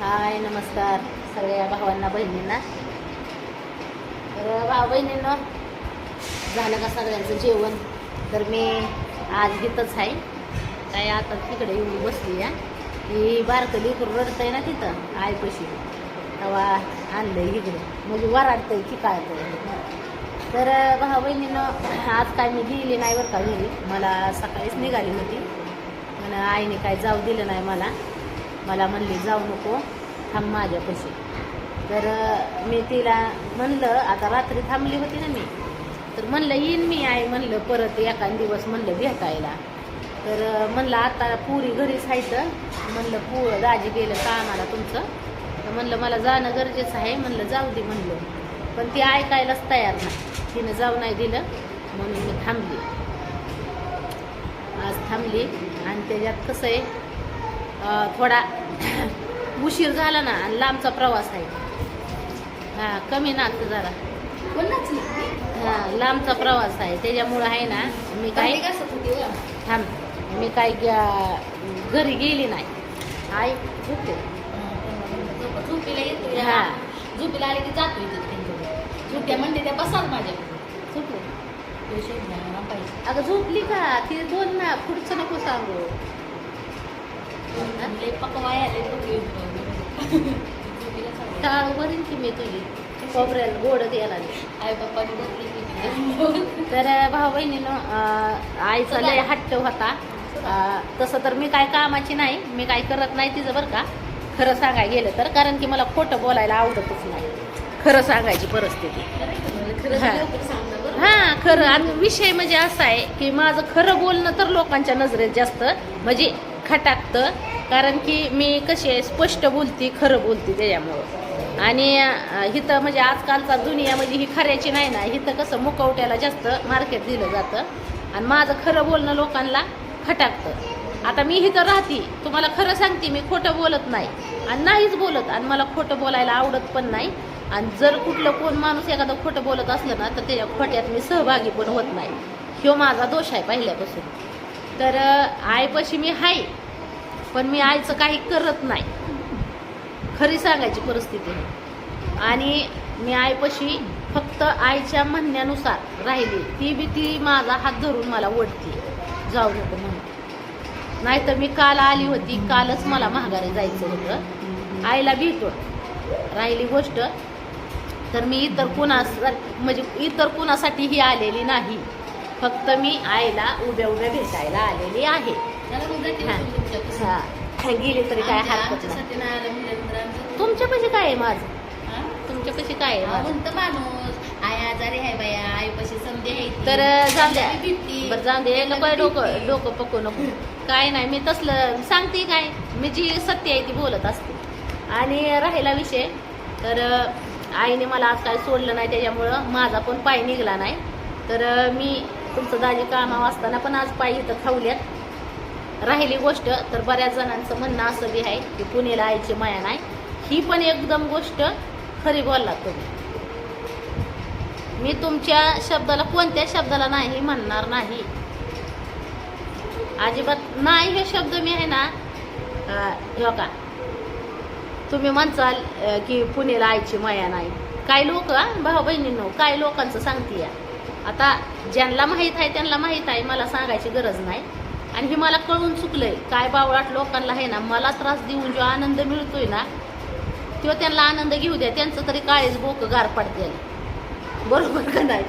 हाय नमस्कार सगळ्या भावांना बहिणींना. तर भाऊ बहिणींनो झालं का सगळ्यांचं जेवण? तर मी आज इथंच आहे. काय आता तिकडे येऊन बसली या ही बारकं रडत आहे ना तिथं आयपशी तेव्हा आणलं इकडे. म्हणजे वराडतंय की काय तर. भाऊ बहिणीनं आज काय मी गेली नाही बरं का घरी. मला सकाळीच निघाली होती. पण आईने काय जाऊ दिलं नाही मला. मला म्हणली जाऊ नको थांब माझ्यापाशी. तर मी तिला म्हणलं आता रात्री थांबली होती ना मी. तर म्हणलं येईन मी आई म्हणलं परत एका दिवस म्हणलं भेटायला तर म्हणलं आता पुरी घरीच आहे म्हणलं पू दाजी गेलं कामाला तुमचं. तर म्हणलं मला जाणं गरजेचं आहे. म्हणलं जाऊ दे म्हणलं. पण ती ऐकायलाच तयार नाही. तिनं जाऊ नाही दिलं म्हणून मी थांबली. आज थांबली आणि त्याच्यात कसं आहे थोडा उशीर झाला ना आणि लांबचा प्रवास आहे. हा कमी नाच जरा. हा लांबचा प्रवास आहे. त्याच्यामुळं आहे ना मी काय थांब. मी काय घरी गेली नाही. आई झोपते झोपीला येतो हा. झोपीला आले की जातो इथे झोप्या म्हणते त्या बसाल माझ्याकडे. झोपले. पाहिजे अगं झोपली का? ती बोल ना पुढचं नको सांगू लय पकवाय आले झोपीला सांगते. टाळ भरीन की मी तुझी खोबऱ्याला गोड द्यायला आई बाप्पाने तर भाऊ बहिणीनं आईचा लय हट्ट होता. तसं तर मी काय कामाची नाही मी काय करत नाही तिचं बरं का. खरं सांगाय गेलं तर कारण की मला खोटं बोलायला आवडतच नाही. खरं सांगायची परिस्थिती. खरंच हा खरं. आणि विषय म्हणजे असा आहे की माझं खरं बोलणं तर लोकांच्या नजरेत जास्त. म्हणजे खटाकतं कारण की मी कशी आहे स्पष्ट बोलती खरं बोलते त्याच्यामुळं. आणि हिथं इथं म्हणजे आजकालचा दुनिया म्हणजे ही खऱ्याची नाही ना इथं कसं मुकवट्याला जास्त मार्केट दिलं जातं. आणि माझं खरं बोलणं लोकांना खटाकतं आता मी इथं राहते तुम्हाला खरं सांगते मी खोटं बोलत नाही. आणि नाहीच बोलत आणि मला खोटं बोलायला आवडत पण नाही. आणि जर कुठलं कोण माणूस एखादं खोटं बोलत असलं ना तर त्याच्या खोट्यात मी सहभागी पण होत नाही. ह्यो माझा दोष आहे पहिल्यापासून. तर आईपाशी मी आहे पण मी आईचं काही करत नाही. खरी सांगायची परिस्थिती आणि मी आईपाशी फक्त आईच्या म्हणण्यानुसार राहिली. ती बी ती माझा हात धरून मला ओढते. जाऊ नको म्हणून. नाहीतर मी काल आली होती कालच मला महागारी जायचं होतं. आईला भेटून राहिली गोष्ट. तर मी इतर कुणास म्हणजे इतर कुणासाठीही आलेली नाही. फक्त मी आईला उभ्या उभ्या भेटायला आलेली आहे. हा. गेली तरी काय हरकत नाही. तुमच्यापाशी काय आहे माझं? तुमच्यापाशी काय आहे माणूस. आई आजारी आहे बाया आईपाशी समजे. तर जाऊ द्या. बरं जाऊ दे. नको. डोकं डोकं पकू नको. काय नाही मी तसलं सांगते काय? मी जी सत्य आहे ती बोलत असते. आणि राहिला विषय. तर आईने मला आज काय सोडलं नाही त्याच्यामुळं माझा पण पाय निघला नाही. तर मी तुमचं दाजी कामावर असताना पण आज पायी इथं खावल्यात राहिली गोष्ट तर बऱ्याच जणांचं म्हणणं असं बी आहे की पुण्याला आईची माया नाही. ही पण एकदम गोष्ट खरी बोलला तुम्ही. मी तुमच्या शब्दाला कोणत्या शब्दाला नाही म्हणणार नाही. अजिबात नाही हे शब्द मी आहे ना हो का तुम्ही म्हणचाल की पुणेला आईची माया नाही. काही लोक भाऊ बहिणींनो काही लोकांचं सांगते या आता ज्यांना माहीत आहे त्यांना माहीत आहे मला सांगायची गरज नाही. आणि हे मला कळून चुकलंय. काय बावळाट लोकांना आहे ना मला त्रास देऊन जो आनंद मिळतोय ना तो त्यांना आनंद घेऊ द्या. त्यांचं तरी काळीच बोक गार पडते बरोबर का नाही?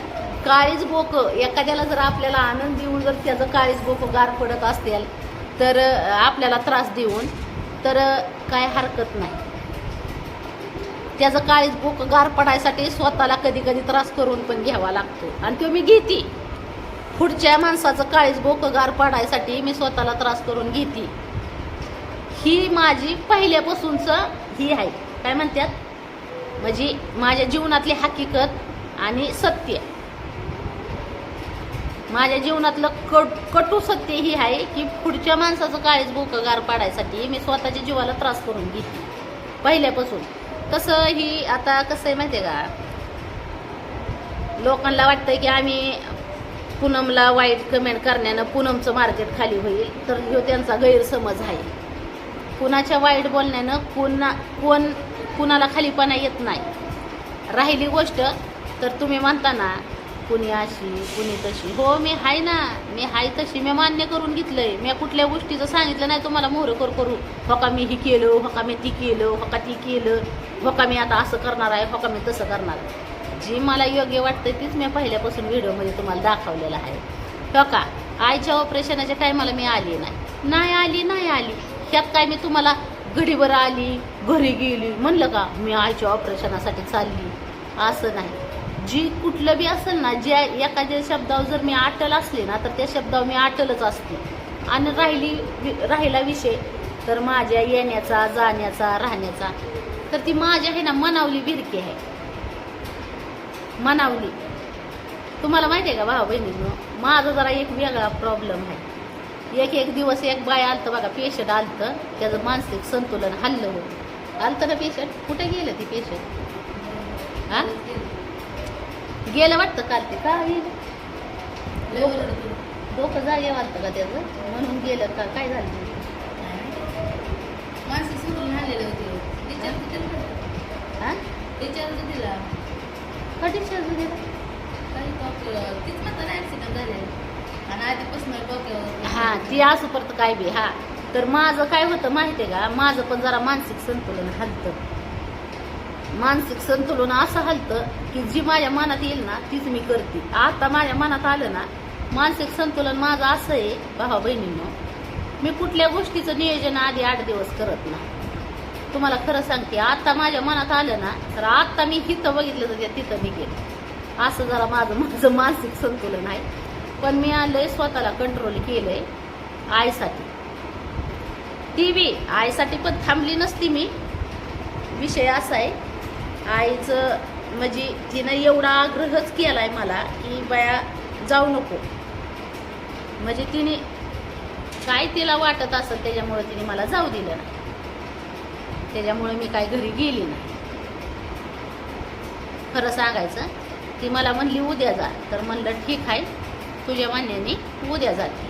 काळीच बोक एखाद्याला जर आपल्याला आनंद देऊन जर त्याचं काळीच बोक गार पडत असतील तर आपल्याला त्रास देऊन तर काय हरकत नाही. त्याचं काळीच भूक गार पडायसाठी स्वतःला कधी कधी त्रास करून पण घ्यावा लागतो. आणि तो मी घेते. पुढच्या माणसाचं काळीच भूक गार पडायसाठी मी स्वतःला त्रास करून घेते. ही माझी पहिल्यापासूनचं ही आहे. काय म्हणतात? म्हणजे माझ्या जीवनातली हकीकत आणि सत्य. माझ्या जीवनातलं कट कटू सत्य ही आहे की पुढच्या माणसाचं काळीच भूक गार पाडायसाठी मी स्वतःच्या जीवाला त्रास करून घेते. पहिल्यापासून. कसं ही आता कसं आहे माहिती आहे का? लोकांना वाटतं की आम्ही पूनमला वाईट कमेंट करण्यानं पूनमचं मार्केट खाली होईल तर ह्यो त्यांचा गैरसमज आहे. कुणाच्या वाईट बोलण्यानं कुणा कोण कुणाला खालीपणा येत नाही. राहिली गोष्ट तर तुम्ही म्हणता ना कुणी अशी कुणी तशी. हो मी हाय ना मी हाय तशी. मी मान्य करून घेतलंय. मी कुठल्या गोष्टीचं सांगितलं नाही तुम्हाला मोहरकर करू हो का मी ही केलं हो का मी ती केलं हो का ती केलं. हो का मी आता असं करणार आहे हो का मी तसं करणार आहे. जी मला योग्य वाटतं तीच मी पहिल्यापासून व्हिडिओमध्ये तुम्हाला दाखवलेलं आहे. हो का? आईच्या ऑपरेशनाच्या टायमाला मी आली नाही. नाही आली नाही आली. त्यात काय मी तुम्हाला घडीभर आली घरी गेली. म्हणलं का मी आईच्या ऑपरेशनासाठी चालली. असं नाही. जी कुठलं बी असेल ना ज्या एखाद्या शब्दावर जर मी अटल असले ना तर त्या शब्दावर मी अटलच असते. आणि राहिली वि- राहिला विषय तर माझ्या येण्याचा जाण्याचा राहण्याचा तर ती माझ्या आहे ना मनावली भिरकी आहे. मनावली. तुम्हाला माहिती आहे का भाऊ बहिणी माझा जरा एक वेगळा प्रॉब्लेम आहे. एक एक दिवस एक बाय आलतं बघा पेशंट आलतं. त्याचं मानसिक संतुलन हल्लं होतं. आलतं ना पेशंट कुठे गेलं ती पेशंट हा? गेलं वाटतं काल ते का गेलं. डोकं जागे वाटतं का त्याचं? म्हणून गेलं का? काय झालं? माणसं सुटून आलेले होते. विचारतो तिला हा? तिला शेजू गेलं काही तीच आणि आधीपासून डोक्यावर हा ती असं परत काय बी हा. तर माझं काय होतं माहिती आहे का? माझं पण जरा मानसिक संतुलन हलतं. मानसिक संतुलन असं हलतं की जी माझ्या मनात येईल ना तीच मी करते. आता माझ्या मनात आलं ना मानसिक संतुलन माझं असं आहे भावा बहिणींनो मी कुठल्या गोष्टीचं नियोजन आधी आठ दिवस करत नाही. तुम्हाला खरं सांगते आता माझ्या मनात आलं ना तर आता मी हिथं बघितलं तर त्या तिथं निघेल असं जरा माझं माझं मानसिक संतुलन आहे. पण मी आलंय स्वतःला कंट्रोल केलंय आईसाठी. ती व्ही आईसाठी पण थांबली नसती मी. विषय असा आहे आईचं म्हणजे तिनं एवढा आग्रहच केलाय मला की बाया जाऊ नको. म्हणजे तिने काय तिला वाटत असेल त्याच्यामुळे तिने मला जाऊ दिलं नाही. त्याच्यामुळे मी काय घरी गेली नाही. खरं सांगायचं ती मला म्हणली उद्या जा. तर म्हणलं ठीक आहे तुझ्या मान्याने उद्या जाते.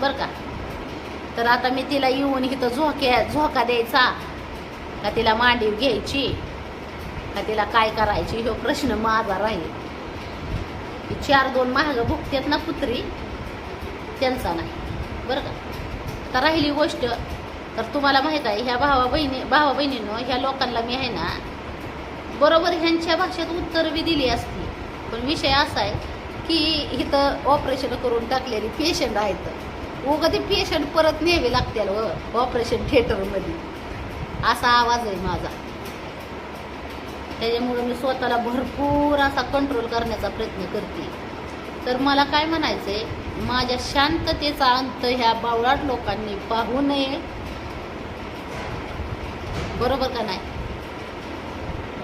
बरं का? तर आता मी तिला येऊन इथं झोक्या झोका द्यायचा. का तिला मांडीव घ्यायची का तिला काय करायची हो प्रश्न माझा राहील. चार दोन महाग भुकतात ना पुत्री त्यांचा नाही. बरं का? आता राहिली गोष्ट तर तुम्हाला माहीत आहे ह्या भावा बहिणी भावा बहिणीनं ह्या लोकांना मी आहे ना बरोबर ह्यांच्या भाषेत उत्तर बी दिली असती. पण विषय असा आहे की इथं ऑपरेशन करून टाकलेली पेशंट आहेत. उगा ते पेशंट परत न्यावी लागतील ऑपरेशन थिएटरमध्ये असा आवाज आहे माझा. त्याच्यामुळं मी स्वतःला भरपूर असा कंट्रोल करण्याचा प्रयत्न करते. तर मला काय म्हणायचंय माझ्या शांततेचा अंत ह्या बावळाट लोकांनी पाहू नये. बरोबर का नाही?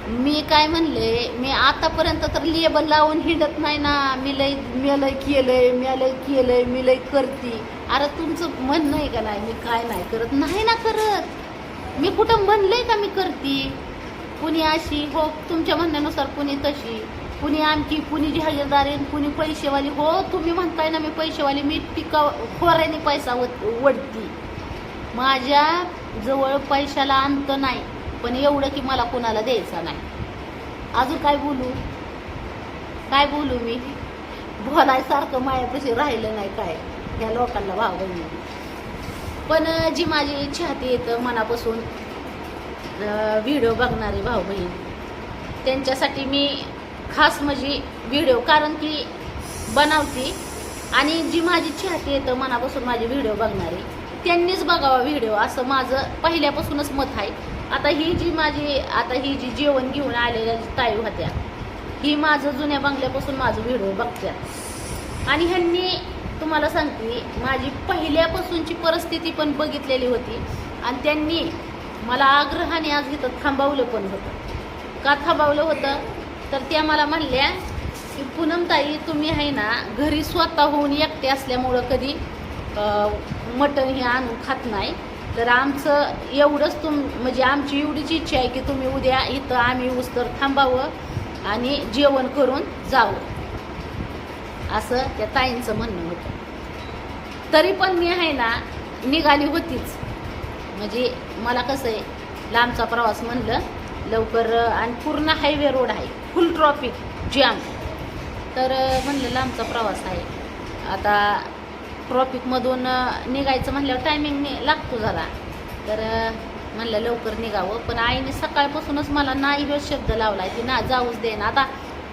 मी काय म्हणले मी आतापर्यंत तर लेबल लावून हिंडत नाही ना. मी लय मी लय केलंय मी लय केलंय मी लय करते. अरे तुमचं म्हणणं आहे का नाही? मी काय नाही करत. नाही ना करत. मी कुठं म्हणलंय का मी करते? कुणी अशी? हो तुमच्या म्हणण्यानुसार कुणी तशी. कुणी आमची कुणी जहागीरदारी कुणी पैसेवाली. हो तुम्ही म्हणताय ना मी पैसेवाली. मी टिका खोऱ्याने पैसा वत वडती माझ्या जवळ पैशाला अंत नाही पण एवढं की मला कोणाला द्यायचा नाही. अजून काय बोलू? काय बोलू मी? बोलायसारखं माझ्यापाशी राहिलं नाही काय? या लोकांना भाव बहिणी. पण जी माझी चाहती येतं मनापासून व्हिडिओ बघणारी भाऊ बहीण त्यांच्यासाठी मी खास म्हणजे व्हिडिओ कारण की बनवते. आणि जी माझी चाहती येतं मनापासून माझी व्हिडिओ बघणारी त्यांनीच बघावा व्हिडिओ असं माझं पहिल्यापासूनच मत आहे. आता ही जी माझी आता ही जी जेवण घेऊन आलेल्या जी ताई होत्या ही माझं जुन्या बंगल्यापासून माझं व्हिडिओ बघत्या. आणि ह्यांनी तुम्हाला सांगते माझी पहिल्यापासूनची परिस्थिती पण बघितलेली होती. आणि त्यांनी मला आग्रहाने आज इथं थांबवलं पण होतं. का थांबवलं होतं? तर त्या मला म्हणल्या की पूनमताई तुम्ही आहे ना घरी स्वतः होऊन एकटे असल्यामुळं कधी मटण हे आणून खात नाही. तर आमचं एवढंच तुम म्हणजे आमची एवढीच इच्छा आहे की तुम्ही उद्या इथं आम्ही उस्तर थांबावं आणि जेवण करून जावं. असं त्या ताईंचं म्हणणं होतं. तरी पण मी आहे ना निघाली होतीच. म्हणजे मला कसं आहे लांबचा प्रवास म्हणलं लवकर आणि पूर्ण हायवे रोड आहे. फुल ट्रॉफिक जॅम तर म्हणलं लांबचा प्रवास आहे. आता ट्रॉफिकमधून निघायचं म्हणल्यावर टायमिंग लागतो झाला तर म्हणलं लवकर निघावं. पण आईने सकाळपासूनच मला नाही ह्यो शब्द लावलाय ती ना जाऊच दे ना. आता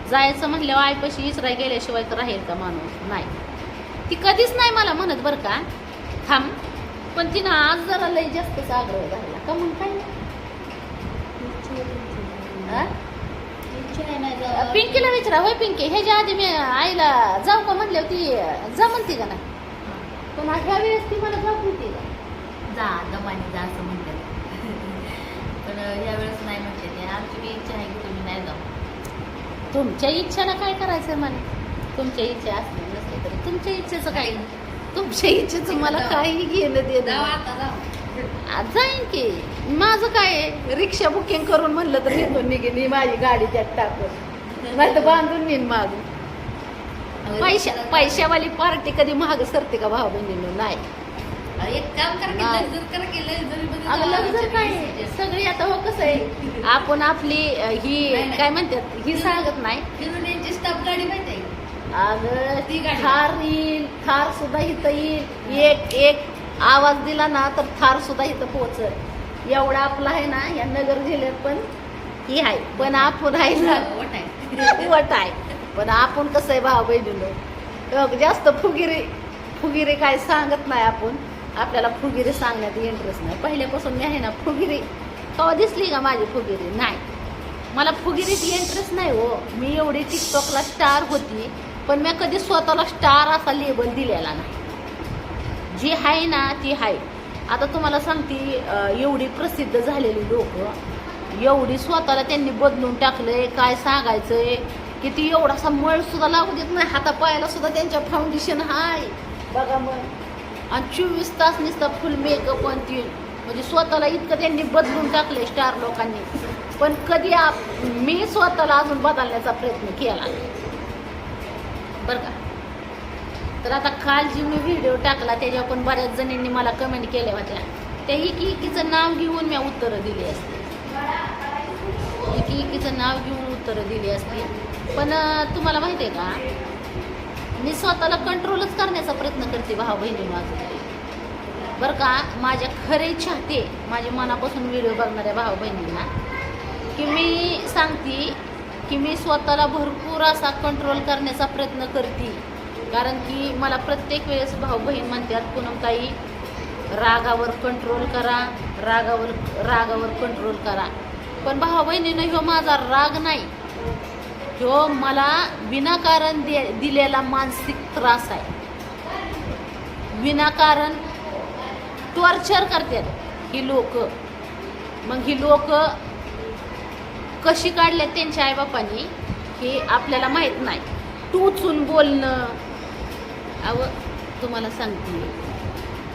जायचं म्हणल्यावर आईपाशी इसराय गेल्याशिवाय तर राहील का माणूस? नाही. ती कधीच नाही मला म्हणत बरं का. थांब. पण तिनं आज जरा लय जास्तच आग्रह झाला का मग काय. पिंकीला विचारा होय पिंकी ह्याच्या आधी मी आईला जाऊ का म्हणले ती जा म्हणते का नाही? पण ह्या वेळेस ती मला जाऊ म्हणते का? जा दमाने जा असं म्हणतात पण यावेळेस नाही म्हणते ते. आमची बी इच्छा आहे की तुम्ही नाही जाऊ. तुमच्या इच्छेला काय करायचं मला तुमच्या इच्छा असते तरी तुमच्या इच्छेचं काय तुमच्या इच्छेचं मला काही घेणं देणं आज जाईन की. माझं काय? रिक्षा बुकिंग करून म्हणलं तर निघून निघेन माझी गाडी त्यात टाकून. नाही तर बांधून नेईन मागून. पैशा पैशावाली पार्टी कधी महाग सरते का भाऊ बहिणीनं नाही. एक काम. लक्झर काय. सगळी आता हो कसं आहे? आपण आपली ही. काय म्हणतात? ही सांगत नाही. अगं ती थार येईल थार सुद्धा इथं येईल. एक एक आवाज दिला ना तर थार सुद्धा इथं पोहोचल. एवढा आपला आहे ना या नगर जिल्ह्यात पण ही आहे. पण आपण आहे ना वट आहे. वट आहे पण आपण कसं आहे भाऊ बहिणीनं? जास्त फुगिरी फुगिरी काय सांगत नाही आपण. आपल्याला फुगिरी सांगण्यात इंटरेस्ट नाही. पहिल्यापासून मी आहे ना फुगिरी कवा दिसली का माझी फुगिरी? नाही. मला फुगिरीत इंटरेस्ट नाही हो. मी एवढी टिकटॉकला स्टार होती. पण मी कधी स्वतःला स्टार असा लेबल दिलेला नाही. जी आहे ना ती आहे. आता तुम्हाला सांगते एवढी प्रसिद्ध झालेली लोक एवढी स्वतःला त्यांनी बदलून टाकलंय काय सांगायचंय की ती एवढासा मळ सुद्धा लागू देत नाही हातापायाला सुद्धा त्यांच्या फाउंडेशन हाय. बघा मग. आणि चोवीस तास नुसता फुल मेकअप आणि ती म्हणजे स्वतःला इतकं त्यांनी बदलून टाकलंय स्टार लोकांनी. पण कधी आप मी स्वतःला अजून बदलण्याचा प्रयत्न केला नाही. बरं का? तर आता काल जी मी व्हिडिओ टाकला त्याच्यावर पण बऱ्याच जणींनी मला कमेंट केल्या होत्या त्या एकी इकीचं नाव घेऊन मी उत्तरं दिली असती. इकी इकीचं नाव घेऊन उत्तरं दिली असती. पण तुम्हाला माहिती आहे का? मी स्वतःला कंट्रोलच करण्याचा प्रयत्न करते भाऊ बहिणी माझं. बरं का? माझ्या खरे चाहते माझ्या मनापासून व्हिडिओ बघणाऱ्या भाऊ बहिणींना की मी सांगते की मी स्वतःला भरपूर असा कंट्रोल करण्याचा प्रयत्न करते. कारण की मला प्रत्येक वेळेस भाऊ बहीण म्हणतात पूनमताई रागावर कंट्रोल करा रागावर रागावर कंट्रोल करा. पण भाऊ बहिणीनं ह्यो माझा राग नाही. ह्यो मला विनाकारण दे दिलेला मानसिक त्रास आहे. विनाकारण टॉर्चर करतात ही लोक. मग ही लोक कशी काढल्यात त्यांच्या आईबापांनी हे आपल्याला माहीत नाही. टूचून बोलणं. अव तुम्हाला सांगते.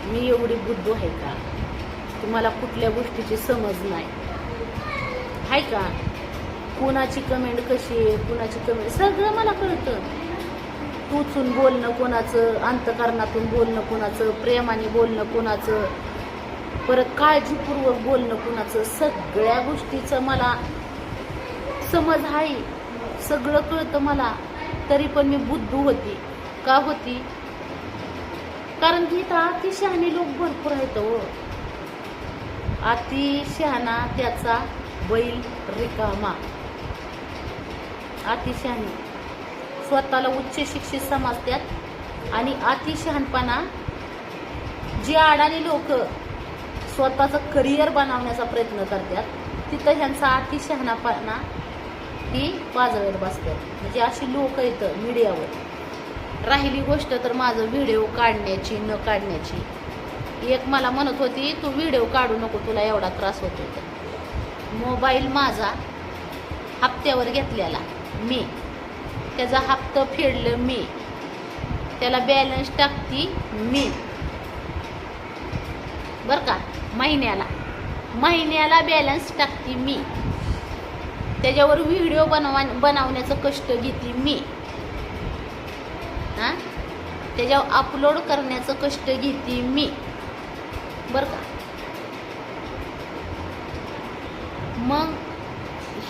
मी एवढी बुद्धू आहे का? तुम्हाला कुठल्या गोष्टीची समज नाही. आहे का? कुणाची कमेंट कशी आहे? कुणाची कमेंट सगळं मला कळतं. टूचून बोलणं कोणाचं अंतकरणातून बोलणं कोणाचं प्रेमाने बोलणं कोणाचं परत काळजीपूर्वक बोलणं कोणाचं सगळ्या गोष्टीचं मला समज आहे सगळं कळतं मला तरी पण मी बुद्धू होती. का होती? कारण की इथं अतिशहाणे लोक भरपूर आहेत हो. अतिशहाणा त्याचा बैल रिकामा. अतिशहाणे. स्वतःला उच्च शिक्षित समजतात आणि अतिशहाणपणा जी अडाणी लोक स्वतःचं करिअर बनवण्याचा प्रयत्न करतात तिथं ह्यांचा अतिशहाणापणा ती पाजळत बसतात म्हणजे अशी लोक येतं मीडियावर. राहिली गोष्ट तर माझं व्हिडिओ काढण्याची न काढण्याची. एक मला म्हणत होती तू व्हिडिओ काढू नको तुला एवढा त्रास होतो तर मोबाईल माझा हप्त्यावर घेतलेला. मी. त्याचा हप्ता फेडलं मी. त्याला बॅलन्स टाकती मी. बरं का? महिन्याला. महिन्याला बॅलन्स टाकते मी. त्याच्यावर व्हिडिओ बनवा बनवण्याचं कष्ट घेते मी. हां? त्याच्यावर अपलोड करण्याचं कष्ट घेते मी. बरं का? मग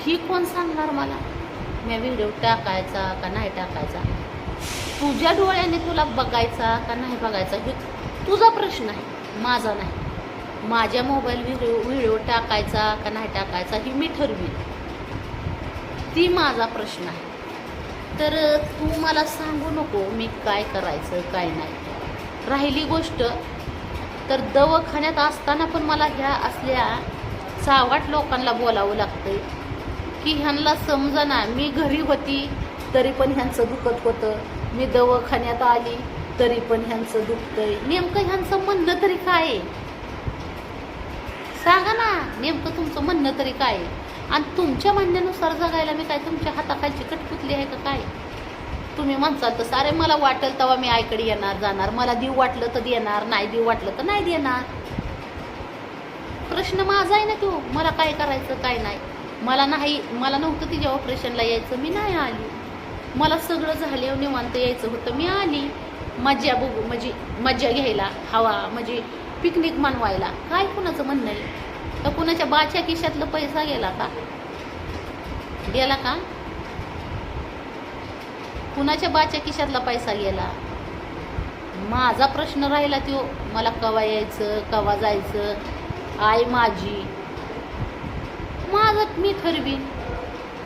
ही कोण सांगणार मला? मी व्हिडिओ टाकायचा का नाही टाकायचा? तुझ्या डोळ्याने तुला बघायचा का नाही बघायचा? हे तुझा प्रश्न आहे माझा नाही. माझ्या मोबाईल व्हिडिओ व्हिडिओ टाकायचा का नाही टाकायचा ही मी ठरवीन. ती माझा प्रश्न आहे. तर तू मला सांगू नको मी काय करायचं काय नाही. राहिली गोष्ट तर दवाखान्यात असताना पण मला ह्या असल्या सावाट लोकांना बोलावं लागतं की ह्यांना समजना मी घरी होती तरी पण ह्यांचं दुखत होतं. मी दवाखान्यात आली तरी पण ह्यांचं दुखतंय. नेमकं ह्यांचं म्हणणं तरी काय आहे? सांगा ना नेमकं तुमचं म्हणणं तरी काय आहे? आणि तुमच्या म्हणण्यानुसार जगायला मी काय तुमच्या हाताखालची कटपुतली आहे का काय? तुम्ही म्हणसाल तर अरे मला वाटेल तेव्हा मी आईकडे येणार जाणार. मला देऊ वाटलं तर देणार नाही देऊ वाटलं तर नाही देणार. प्रश्न माझा आहे ना तो. मला काय करायचं काय नाही. मला नाही मला नव्हतं तिच्या ऑपरेशनला यायचं. मी नाही आली. मला सगळं झाल्यावर निवांत यायचं होतं. मी आली. मज्जा बघू म्हणजे मज्जा घ्यायला हवा म्हणजे पिकनिक मानवायला. काय कुणाचं म्हणणं आहे? तर कुणाच्या बाच्या खिशातला पैसा गेला का? गेला का? कुणाच्या बाच्या खिशातला पैसा गेला? माझा प्रश्न राहिला तो मला कवा यायचं कवा जायचं? आई माझी. माझं मी ठरवीन.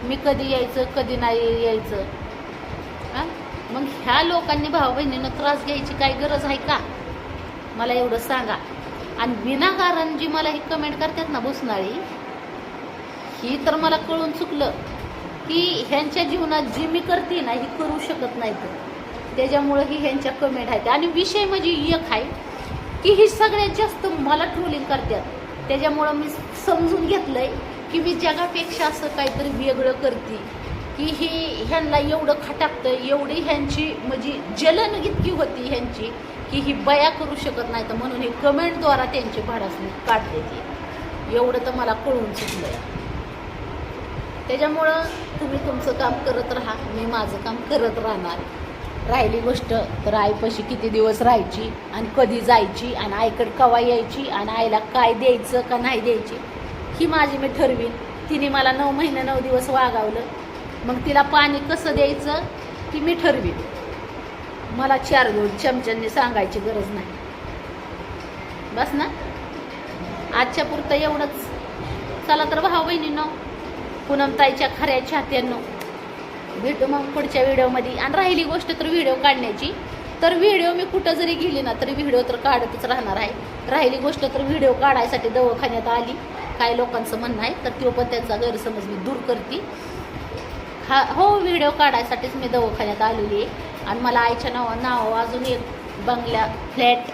मी कधी यायचं कधी नाही यायचं. हां? मग ह्या लोकांनी भाऊ बहिणीनं त्रास घ्यायची काय गरज आहे का? मला एवढं सांगा. आणि विनाकारण जी मला ही कमेंट करतात ना भुसनाळी ही तर मला कळून चुकलं. की ह्यांच्या जीवनात जी मी करते ना ही करू शकत नाही तर. त्याच्यामुळं ही ह्यांच्या कमेंट आहेत. आणि विषय म्हणजे एक आहे की ही सगळ्यात जास्त मला ट्रोलिंग करतात. त्याच्यामुळं मी समजून घेतलंय की मी जगापेक्षा असं काहीतरी वेगळं करते. की ही ह्यांना एवढं खटाकतं एवढी ह्यांची म्हणजे जलन इतकी होती ह्यांची की ही बया करू शकत नाही तर म्हणून हे कमेंटद्वारा त्यांची भाडासणी काढले ती एवढं तर मला कळून चुकलं त्याच्यामुळं तुम्ही तुमचं काम करत राहा मी माझं काम करत राहणार. राहिली गोष्ट तर आईपाशी किती दिवस राहायची आणि कधी जायची आणि आईकडे कवा यायची आणि आईला काय द्यायचं का नाही द्यायची ही माझी मी ठरवीन. तिने मला नऊ महिने नऊ दिवस वागावलं. मग तिला पाणी कसं द्यायचं ती मी ठरवीन. मला चार दोन चमच्यांनी सांगायची गरज नाही. बस ना? आजच्या पुरतं एवढंच. चला तर भाऊ बहिणीनो पूनमताईच्या खऱ्या चाहत्यांनो भेटू मग पुढच्या व्हिडिओमध्ये. आणि राहिली गोष्ट तर व्हिडिओ काढण्याची. तर व्हिडिओ मी कुठं जरी गेली ना तरी व्हिडिओ तर काढतच राहणार आहे. राहिली गोष्ट तर व्हिडिओ काढायसाठी दवाखान्यात आली. काय लोकांचं म्हणणं आहे तर तो पण त्यांचा गैरसमज मी दूर करते. हा हो व्हिडिओ काढायसाठीच मी दवाखान्यात आलेली आहे. आणि मला आईच्या नावा नाव अजून एक बंगल्या फ्लॅट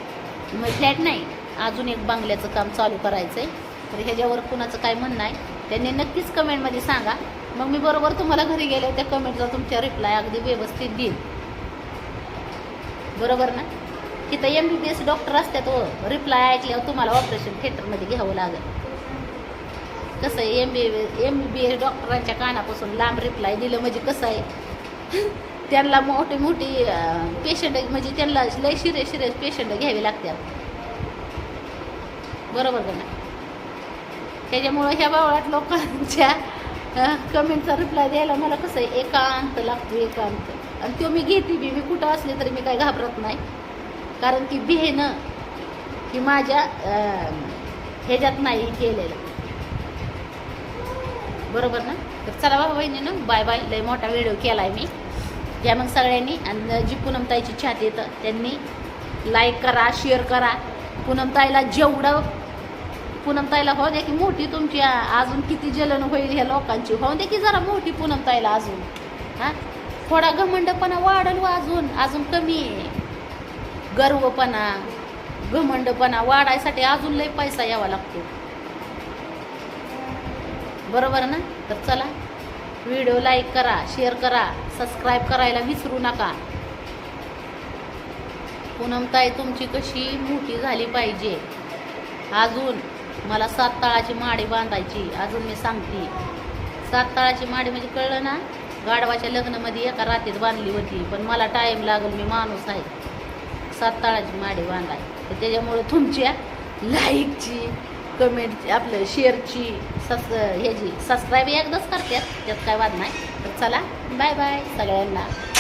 म्हणजे फ्लॅट नाही अजून एक बंगल्याचं काम चालू करायचं आहे तर ह्याच्यावर कुणाचं काय म्हणणं आहे त्यांनी नक्कीच कमेंटमध्ये सांगा. मग मी बरोबर तुम्हाला घरी गेले त्या कमेंटचा तुमच्या रिप्लाय अगदी व्यवस्थित देईन. बरोबर ना? तिथं M B B S doctor असतात हो. रिप्लाय ऐकल्यावर तुम्हाला ऑपरेशन थिएटरमध्ये घ्यावं लागेल. कसं आहे? M B M B B S डॉक्टरांच्या कानापासून लांब रिप्लाय दिलं म्हणजे कसं आहे? त्यांना मोठी मोठी पेशंट म्हणजे त्यांना लय सिरियस सिरियस पेशंट घ्यावे लागतात. बरोबर का ना त्याच्यामुळं ह्या बावळ्यात लोकांच्या कमेंटचा रिप्लाय द्यायला मला कसं आहे एकांत लागतो एकांत. आणि तो मी घेते बी मी कुठं असले तरी मी काही घाबरत नाही. कारण की बिहेनं की माझ्या ह्याच्यात नाही केलेलं. बरोबर ना? तर चला बाबा बहिणीनं बाय बाय लय मोठा व्हिडिओ केला आहे मी. त्या मग सगळ्यांनी. आणि जी पूनमताईची छात येतं त्यांनी लाईक करा शेअर करा. पूनमताईला जेवढं पूनमताईला हो द्या की मोठी तुमची अजून किती जलन होईल ह्या लोकांची. हो दे की जरा मोठी पूनमताईला अजून. हा? थोडा घमंडपणा वाढल व अजून. अजून कमी आहे. गर्वपणा घमंडपणा वाढायसाठी अजून लय पैसा यावा लागतो. बरोबर ना? तर चला व्हिडिओ लाईक करा शेअर करा. सबस्क्राईब करायला विसरू नका. पूनमताई तुमची कशी मोठी झाली पाहिजे? अजून मला सात तळाची माडी बांधायची अजून मी सांगते. सात तळाची माडी म्हणजे कळलं ना? गाढवाच्या लग्नामध्ये एका रात्रीत बांधली होती पण मला टाईम लागल मी माणूस आहे. सात तळाची माडी बांधाय. तर त्याच्यामुळे तुमच्या लाईकची कमेंटची आपलं शेअरची सस ह्याची सबस्क्राईब एकदाच करतात त्यात काय वाद नाही. तर चला バイバイ。さようなら。